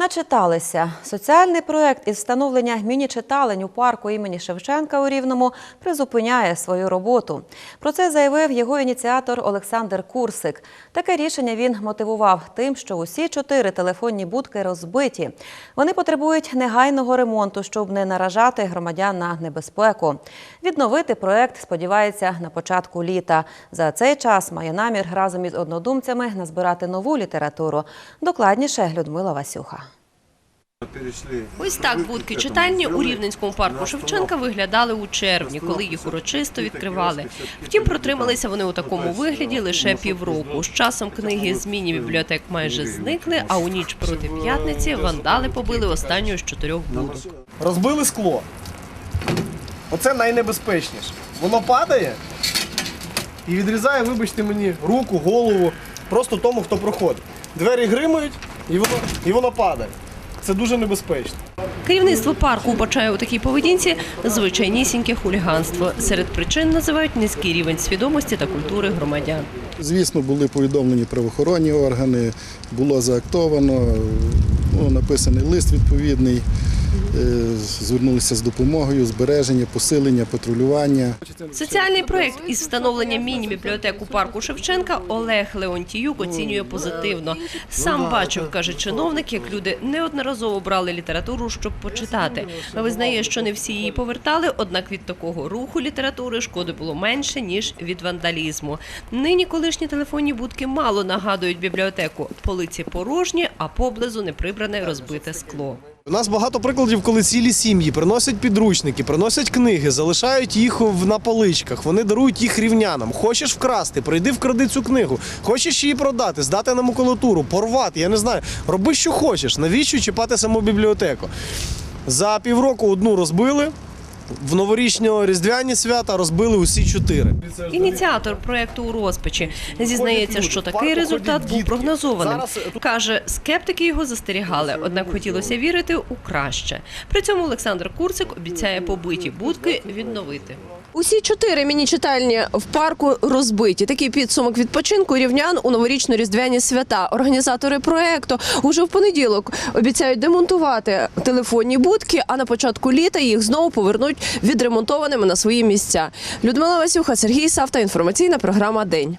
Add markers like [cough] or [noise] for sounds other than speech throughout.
Начиталися. Соціальний проект із встановлення міні-читалень у парку імені Шевченка у Рівному призупиняє свою роботу. Про це заявив його ініціатор Олександр Курсик. Таке рішення він мотивував тим, що усі чотири телефонні будки розбиті. Вони потребують негайного ремонту, щоб не наражати громадян на небезпеку. Відновити проект сподівається на початку літа. За цей час має намір разом із однодумцями назбирати нову літературу. Докладніше Людмила Васюха. Ось так будки читальні у Рівненському парку Шевченка виглядали у червні, коли їх урочисто відкривали. Втім, протрималися вони у такому вигляді лише півроку. З часом книги з міні-бібліотек майже зникли, а у ніч проти п'ятниці вандали побили останню з чотирьох будок. Розбили скло. Оце найнебезпечніше. Воно падає і відрізає, вибачте мені, руку, голову, просто тому, хто проходить. Двері гримають і воно, і воно падає. Це дуже небезпечно. Керівництво парку вбачає у такій поведінці звичайнісіньке хуліганство. Серед причин називають низький рівень свідомості та культури громадян. Звісно, були повідомлені правоохоронні органи, було заактовано, ну, написаний лист відповідний, звернулися з допомогою, збереження, посилення, патрулювання. Соціальний проект із встановлення міні-бібліотек у парку Шевченка Олег Леонтіюк оцінює позитивно. Сам бачив, каже чиновник, як люди неодноразово брали літературу, щоб почитати. Визнає, що не всі її повертали, однак від такого руху літератури шкоди було менше ніж від вандалізму. Нині колишні телефонні будки мало нагадують бібліотеку. Полиці порожні, а поблизу неприбране розбите скло. У нас багато прикладів, коли цілі сім'ї приносять підручники, приносять книги, залишають їх на поличках, вони дарують їх рівнянам. Хочеш вкрасти, прийди вкради цю книгу. Хочеш її продати, здати на макулатуру, порвати, я не знаю. Роби, що хочеш. Навіщо чіпати саму бібліотеку? За півроку одну розбили. В новорічно-різдвяні свята розбили усі чотири. Ініціатор проекту у розпачі зізнається, що такий результат був прогнозованим. Каже, скептики його застерігали, однак хотілося вірити у краще. При цьому Олександр Курцик обіцяє побиті будки відновити. Усі чотири міні-читальні в парку розбиті. Такий підсумок відпочинку рівнян у новорічно-різдвяні свята. Організатори проекту уже в понеділок обіцяють демонтувати телефонні будки, а на початку літа їх знову повернуть відремонтованими на свої місця. Людмила Васюха, Сергій Савта. Інформаційна програма День.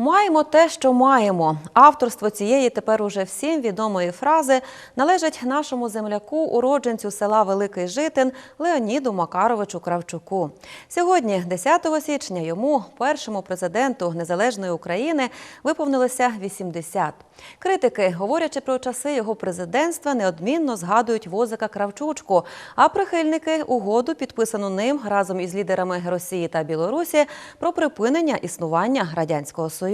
Маємо те, що маємо. Авторство цієї тепер уже всім відомої фрази належить нашому земляку, уродженцю села Великий Житин Леоніду Макаровичу Кравчуку. Сьогодні, 10 січня, йому, першому президенту незалежної України, виповнилося 80. Критики, говорячи про часи його президентства, неодмінно згадують возика Кравчучку, а прихильники угоду, підписану ним разом із лідерами Росії та Білорусі, про припинення існування радянського союзу.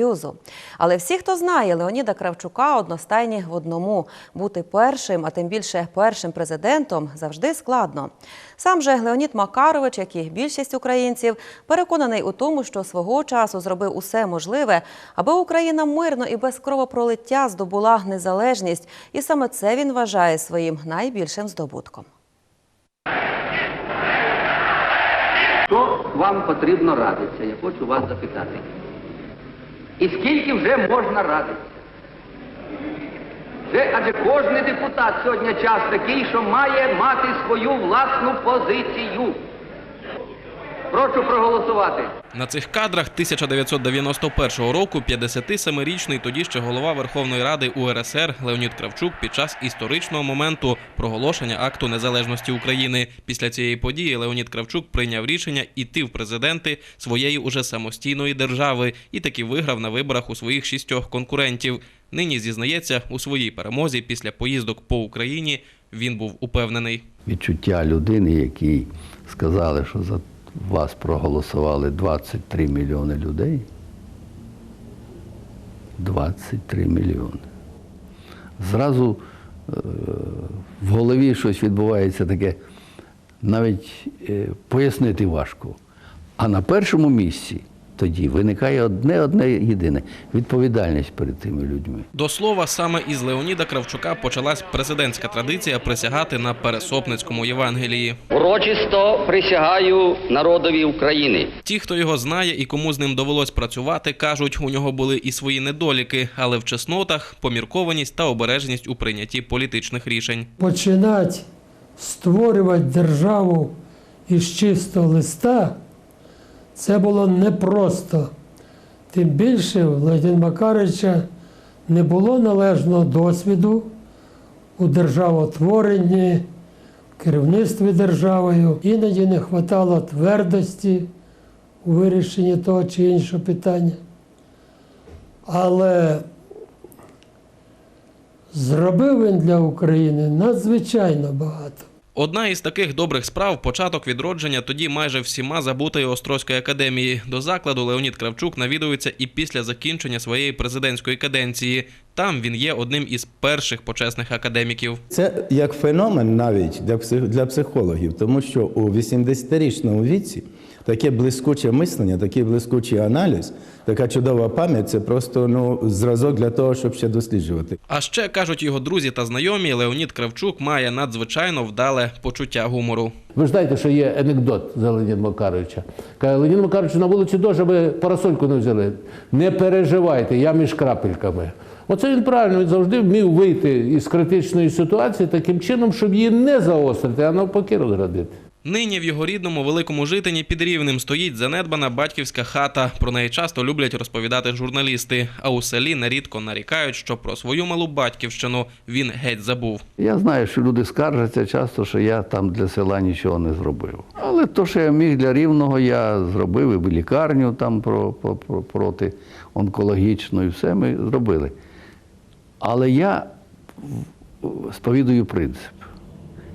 Але всі, хто знає Леоніда Кравчука, одностайні в одному бути першим, а тим більше першим президентом, завжди складно. Сам же Леонід Макарович, як і більшість українців, переконаний у тому, що свого часу зробив усе можливе, аби Україна мирно і без кровопролиття здобула незалежність, і саме це він вважає своїм найбільшим здобутком. Що вам потрібно радитися? Я хочу вас запитати. І скільки вже можна радитися? Вже, адже кожен депутат сьогодні час такий, що має мати свою власну позицію. Прошу проголосувати. На цих кадрах 1991 року 57-річний тоді ще голова Верховної Ради УРСР Леонід Кравчук під час історичного моменту проголошення акту незалежності України. Після цієї події Леонід Кравчук прийняв рішення іти в президенти своєї уже самостійної держави і таки виграв на виборах у своїх шістьох конкурентів. Нині зізнається у своїй перемозі після поїздок по Україні. Він був упевнений. відчуття людини, якій сказали, що за вас проголосували 23 мільйони людей. 23 мільйони. Зразу е, в голові щось відбувається таке, навіть е, пояснити важко. А на першому місці тоді виникає одне одне єдине відповідальність перед тими людьми. До слова, саме із Леоніда Кравчука почалась президентська традиція присягати на Пересопницькому Євангелії. Урочисто присягаю народові України. Ті, хто його знає і кому з ним довелось працювати, кажуть, у нього були і свої недоліки, але в чеснотах поміркованість та обережність у прийнятті політичних рішень. починати створювати державу із чистого листа, це було непросто. Тим більше в Владимира Макаровича не було належного досвіду у державотворенні, в керівництві державою. Іноді не вистачало твердості у вирішенні того чи іншого питання. Але зробив він для України надзвичайно багато. Одна із таких добрих справ початок відродження тоді майже всіма забутої Острозької академії. До закладу Леонід Кравчук навідується і після закінчення своєї президентської каденції. Там він є одним із перших почесних академіків. Це як феномен навіть для, псих, психологів, тому що у 80-річному віці таке блискуче мислення, такий блискучий аналіз, така чудова пам'ять це просто ну, зразок для того, щоб ще досліджувати. А ще кажуть його друзі та знайомі, Леонід Кравчук має надзвичайно вдале почуття гумору. Ви ж знаєте, що є анекдот за Леоніда Макаровича. Каже, Леонід Макарович на вулиці дощ, аби парасольку не взяли. Не переживайте, я між крапельками. Оце він правильно, він завжди вмів вийти із критичної ситуації таким чином, щоб її не заострити, а навпаки розградити. Нині в його рідному великому житині під рівнем стоїть занедбана батьківська хата. Про неї часто люблять розповідати журналісти. А у селі нерідко нарікають, що про свою малу батьківщину він геть забув. Я знаю, що люди скаржаться часто, що я там для села нічого не зробив. Але то, що я міг для рівного, я зробив і лікарню там про, про, про, проти онкологічну, і все ми зробили. Але я сповідую принцип.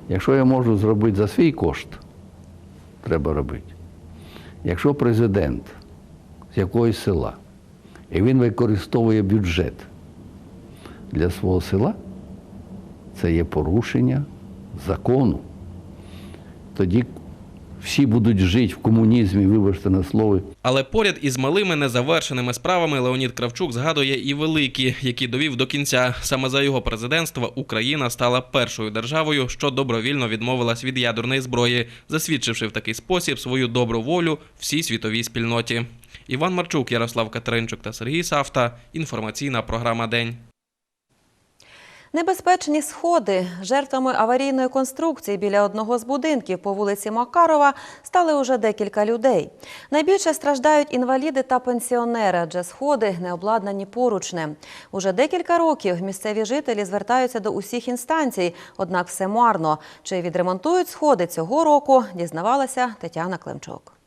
Якщо я можу зробити за свій кошт, треба робити. Якщо президент з якогось села, і він використовує бюджет для свого села, це є порушення закону. Тоді всі будуть жити в комунізмі, вибачте на слово, Але поряд із малими незавершеними справами Леонід Кравчук згадує і великі, які довів до кінця. Саме за його президентства Україна стала першою державою, що добровільно відмовилась від ядерної зброї, засвідчивши в такий спосіб свою добру волю всій світовій спільноті. Іван Марчук, Ярослав Катеринчук та Сергій Савта. Інформаційна програма День. Небезпечні сходи жертвами аварійної конструкції біля одного з будинків по вулиці Макарова стали уже декілька людей. Найбільше страждають інваліди та пенсіонери, адже сходи не обладнані поручнем. Уже декілька років місцеві жителі звертаються до усіх інстанцій, однак все марно. Чи відремонтують сходи цього року, дізнавалася Тетяна Климчук.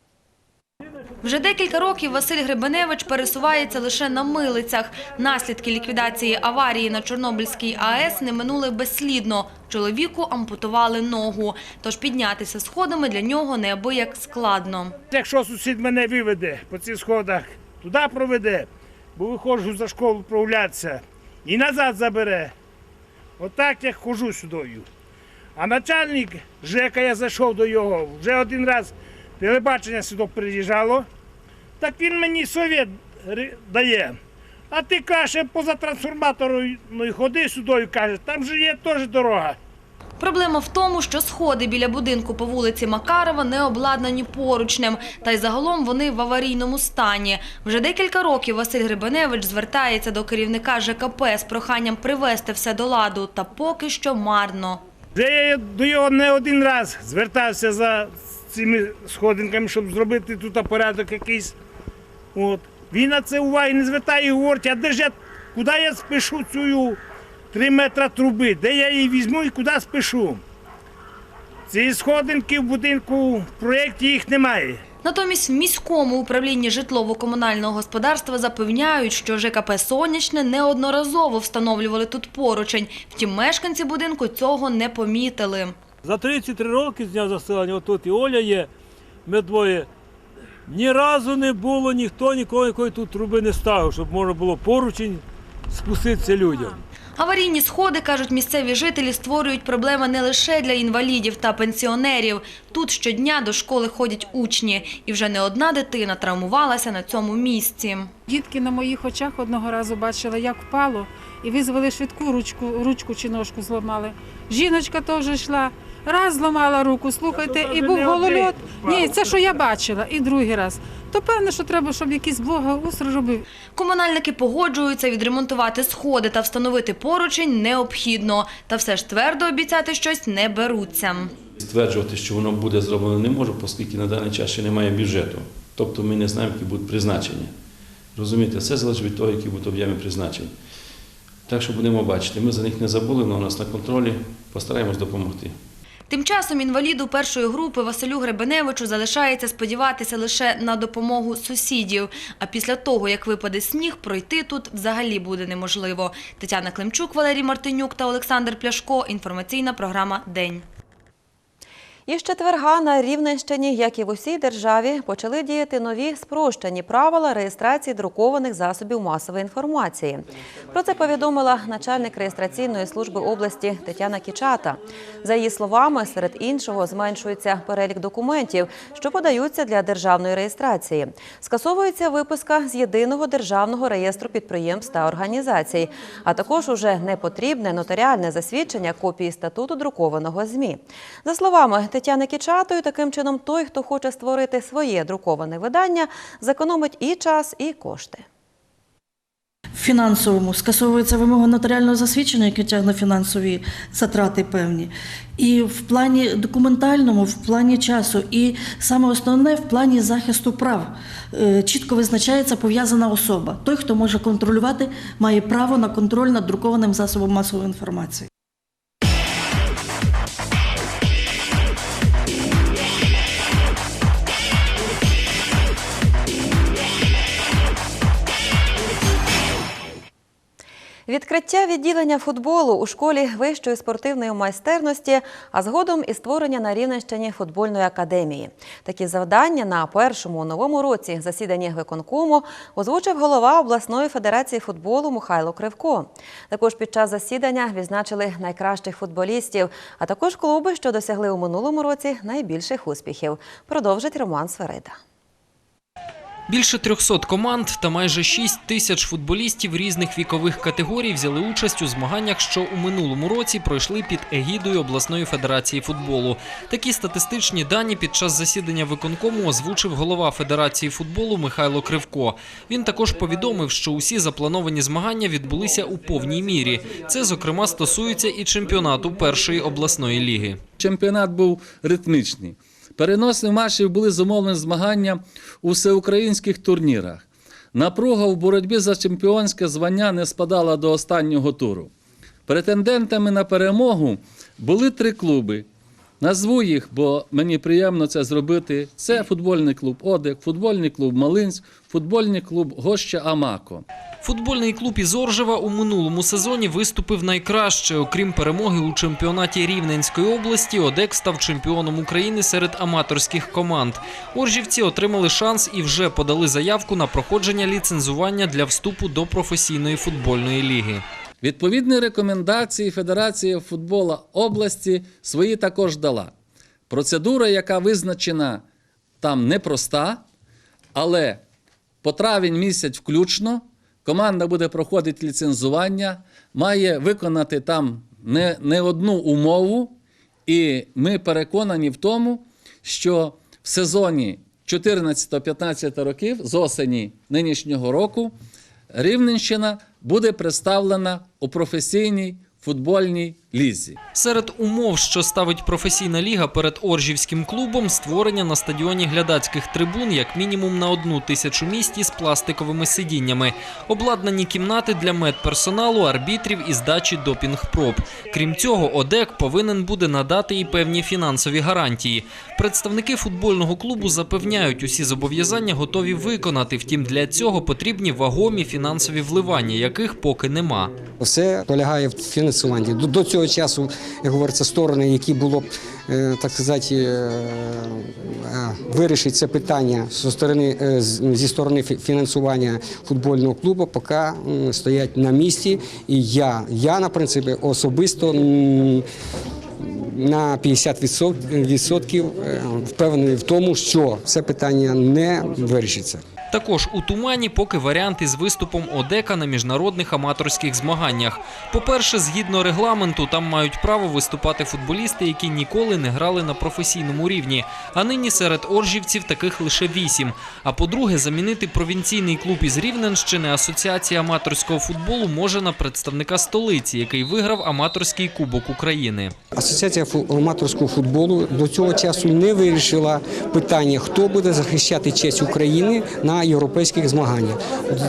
Вже декілька років Василь Гребеневич пересувається лише на милицях. Наслідки ліквідації аварії на Чорнобильській АЕС не минули безслідно. Чоловіку ампутували ногу, тож піднятися сходами для нього неабияк складно. Якщо сусід мене виведе по цих сходах, туди проведе, бо виходжу за школу прогулятися і назад забере. Отак я ходжу сюдою. А начальник ЖЕКа, я зайшов до його, вже один раз телебачення сюди приїжджало, так він мені совет дає. А ти каже, поза трансформатором ну, ходи сюди, каже, там же є теж дорога. Проблема в тому, що сходи біля будинку по вулиці Макарова не обладнані поручнем, та й загалом вони в аварійному стані. Вже декілька років Василь Грибаневич звертається до керівника ЖКП з проханням привести все до ладу, та поки що марно. Вже я до його не один раз звертався за цими сходинками, щоб зробити тут порядок якийсь. От. Він на це уваги не звертає і говорить, а де ж я, куди я спишу цю 3 метри труби, де я її візьму і куди спишу. Ці сходинки в будинку в проєкті їх немає. Натомість в міському управлінні житлово-комунального господарства запевняють, що ЖКП «Сонячне» неодноразово встановлювали тут поручень. Втім, мешканці будинку цього не помітили. За 33 роки з дня заселення, отут і Оля є, ми двоє. Ні разу не було ніхто ніколи якої тут труби не ставив, щоб можна було поручень спуститися людям. Аварійні сходи, кажуть місцеві жителі, створюють проблеми не лише для інвалідів та пенсіонерів. Тут щодня до школи ходять учні, і вже не одна дитина травмувалася на цьому місці. Дітки на моїх очах одного разу бачила, як впало, і визвали швидку ручку, ручку чи ножку зламали. Жіночка теж йшла, раз зламала руку, слухайте, і був голольот. Ні, це що я бачила, і другий раз. То певне, що треба, щоб якийсь благоустрій робив. Комунальники погоджуються відремонтувати сходи та встановити поручень необхідно. Та все ж твердо обіцяти щось не беруться. Стверджувати, що воно буде зроблено, не можу, оскільки на даний час ще немає бюджету. Тобто ми не знаємо, які будуть призначення. Розумієте, це залежить від того, які будуть об'єми призначень. Так що будемо бачити. Ми за них не забули, але у нас на контролі постараємось допомогти. Тим часом інваліду першої групи Василю Гребеневичу залишається сподіватися лише на допомогу сусідів. А після того, як випаде сніг, пройти тут взагалі буде неможливо. Тетяна Климчук, Валерій Мартинюк та Олександр Пляшко. Інформаційна програма «День». І з четверга на Рівненщині, як і в усій державі, почали діяти нові спрощені правила реєстрації друкованих засобів масової інформації. Про це повідомила начальник реєстраційної служби області Тетяна Кічата. За її словами, серед іншого зменшується перелік документів, що подаються для державної реєстрації. Скасовується виписка з єдиного державного реєстру підприємств та організацій, а також уже не потрібне нотаріальне засвідчення копії статуту друкованого ЗМІ. За словами Тетяни Кічатої, таким чином той, хто хоче створити своє друковане видання, зекономить і час, і кошти. фінансовому скасовується вимога нотаріального засвідчення, яке тягне фінансові затрати певні. І в плані документальному, в плані часу, і саме основне в плані захисту прав Е, чітко визначається пов'язана особа. Той, хто може контролювати, має право на контроль над друкованим засобом масової інформації. Відкриття відділення футболу у школі вищої спортивної майстерності, а згодом і створення на Рівненщині футбольної академії. Такі завдання на першому новому році засіданні виконкому озвучив голова обласної федерації футболу Михайло Кривко. Також під час засідання відзначили найкращих футболістів, а також клуби, що досягли у минулому році найбільших успіхів. Продовжить Роман Сверида. Більше 300 команд та майже 6 тисяч футболістів різних вікових категорій взяли участь у змаганнях, що у минулому році пройшли під егідою обласної федерації футболу. Такі статистичні дані під час засідання виконкому озвучив голова федерації футболу Михайло Кривко. Він також повідомив, що усі заплановані змагання відбулися у повній мірі. Це, зокрема, стосується і чемпіонату першої обласної ліги. Чемпіонат був ритмічний. Переносні матчів були зумовлені змагання у всеукраїнських турнірах. Напруга в боротьбі за чемпіонське звання не спадала до останнього туру. Претендентами на перемогу були три клуби. Назву їх, бо мені приємно це зробити. Це футбольний клуб Одек, футбольний клуб Малинськ, футбольний клуб Гоща Амако. Футбольний клуб із Оржева у минулому сезоні виступив найкраще. Окрім перемоги у чемпіонаті Рівненської області, Одек став чемпіоном України серед аматорських команд. Оржівці отримали шанс і вже подали заявку на проходження ліцензування для вступу до професійної футбольної ліги. Відповідні рекомендації Федерації футболу області свої також дала. Процедура, яка визначена там непроста, але по травень місяць включно команда буде проходити ліцензування, має виконати там не, не одну умову, і ми переконані в тому, що в сезоні 14-15 років з осені нинішнього року Рівненщина буде представлена у професійній футбольній лізі. Серед умов, що ставить професійна ліга перед Оржівським клубом, створення на стадіоні глядацьких трибун як мінімум на одну тисячу місць із пластиковими сидіннями, обладнані кімнати для медперсоналу, арбітрів і здачі допінг-проб. Крім цього, ОДЕК повинен буде надати і певні фінансові гарантії. Представники футбольного клубу запевняють, усі зобов'язання готові виконати. Втім, для цього потрібні вагомі фінансові вливання, яких поки нема. Все полягає в фінансуванні. До- До цього цього часу, як говориться, сторони, які було б, е, так сказати, е, е, вирішити це питання зі сторони, зі сторони фі- фінансування футбольного клубу, поки стоять на місці. І я, я на принципі, особисто на 50% відсотків, е, впевнений в тому, що це питання не вирішиться. Також у тумані поки варіант із виступом ОДЕКа на міжнародних аматорських змаганнях. По-перше, згідно регламенту, там мають право виступати футболісти, які ніколи не грали на професійному рівні. А нині серед оржівців таких лише вісім. А по-друге, замінити провінційний клуб із Рівненщини Асоціація аматорського футболу може на представника столиці, який виграв аматорський кубок України. Асоціація аматорського футболу до цього часу не вирішила питання, хто буде захищати честь України на європейських змаганнях.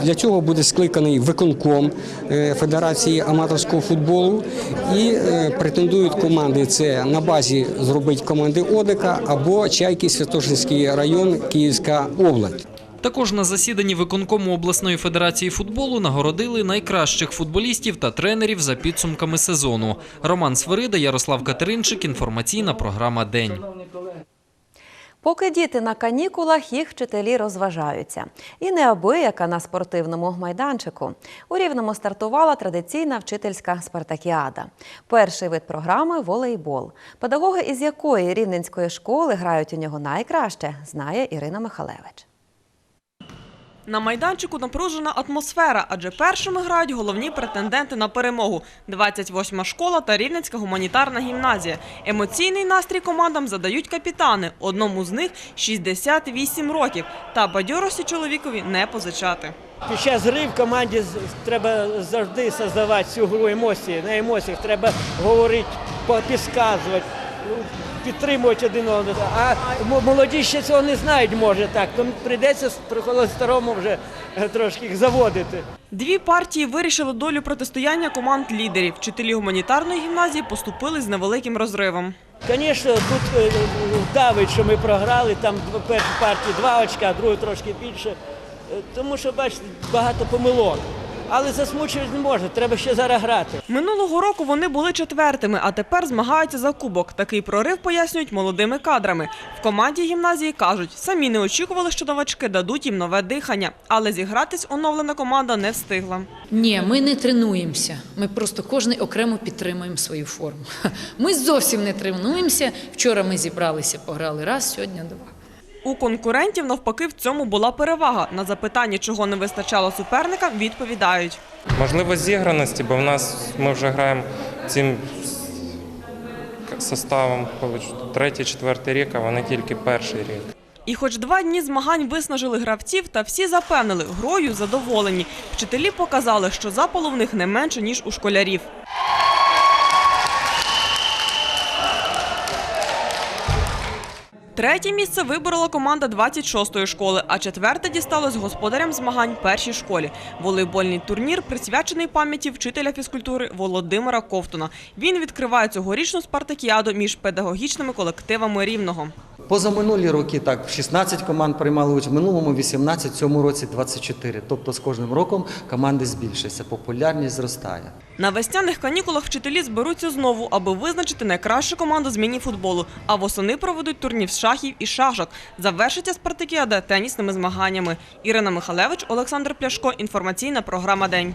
Для цього буде скликаний виконком е, Федерації аматорського футболу і е, претендують команди це на базі зробити команди Одика або Чайки, Святошинський район, Київська область. Також на засіданні виконкому обласної федерації футболу нагородили найкращих футболістів та тренерів за підсумками сезону. Роман Свирида, Ярослав Катеринчик. Інформаційна програма День. Поки діти на канікулах, їх вчителі розважаються. І неабияка на спортивному майданчику. У Рівному стартувала традиційна вчительська спартакіада. Перший вид програми волейбол. Педагоги із якої рівненської школи грають у нього найкраще, знає Ірина Михалевич. На майданчику напружена атмосфера, адже першими грають головні претенденти на перемогу – 28-ма школа та Рівненська гуманітарна гімназія. Емоційний настрій командам задають капітани. Одному з них 68 років. Та бадьорості чоловікові не позичати. Під час гри в команді треба завжди создавати цю гру емоції. На емоціях треба говорити, підказувати, підтримувати один одного. А молоді ще цього не знають, може так. Тому прийдеться при старому вже е, трошки їх заводити. Дві партії вирішили долю протистояння команд лідерів. Вчителі гуманітарної гімназії поступили з невеликим розривом. Звісно, тут е, давить, що ми програли, там в першій партії два очка, другу трошки більше. Е, Тому що, бачите, багато помилок. Але засмучувати не можна, треба ще зараз грати. Минулого року вони були четвертими, а тепер змагаються за кубок. Такий прорив пояснюють молодими кадрами. В команді гімназії кажуть, самі не очікували, що новачки дадуть їм нове дихання, але зігратись оновлена команда не встигла. Ні, ми не тренуємося. Ми просто кожен окремо підтримуємо свою форму. [laughs] Ми зовсім не тренуємося. Вчора ми зібралися, пограли раз, сьогодні два. У конкурентів навпаки в цьому була перевага. На запитання, чого не вистачало суперникам, відповідають. Можливо, зіграності, бо в нас ми вже граємо цим составом третій, четвертий рік, а вони тільки перший рік. І хоч два дні змагань виснажили гравців, та всі запевнили, грою задоволені. Вчителі показали, що запалу в них не менше, ніж у школярів. Третє місце виборола команда 26-ї школи, а четверте дісталось господарям змагань першій школі. Волейбольний турнір присвячений пам'яті вчителя фізкультури Володимира Ковтуна. Він відкриває цьогорічну спартакіаду між педагогічними колективами Рівного. Позаминулі роки так 16 команд приймали участь, в минулому 18, в цьому році 24. Тобто з кожним роком команди збільшуються, популярність зростає. На весняних канікулах вчителі зберуться знову, аби визначити найкращу команду з міні-футболу. А восени проведуть турнір з шахів і шашок. Завершиться спартакіада тенісними змаганнями. Ірина Михалевич, Олександр Пляшко. Інформаційна програма День.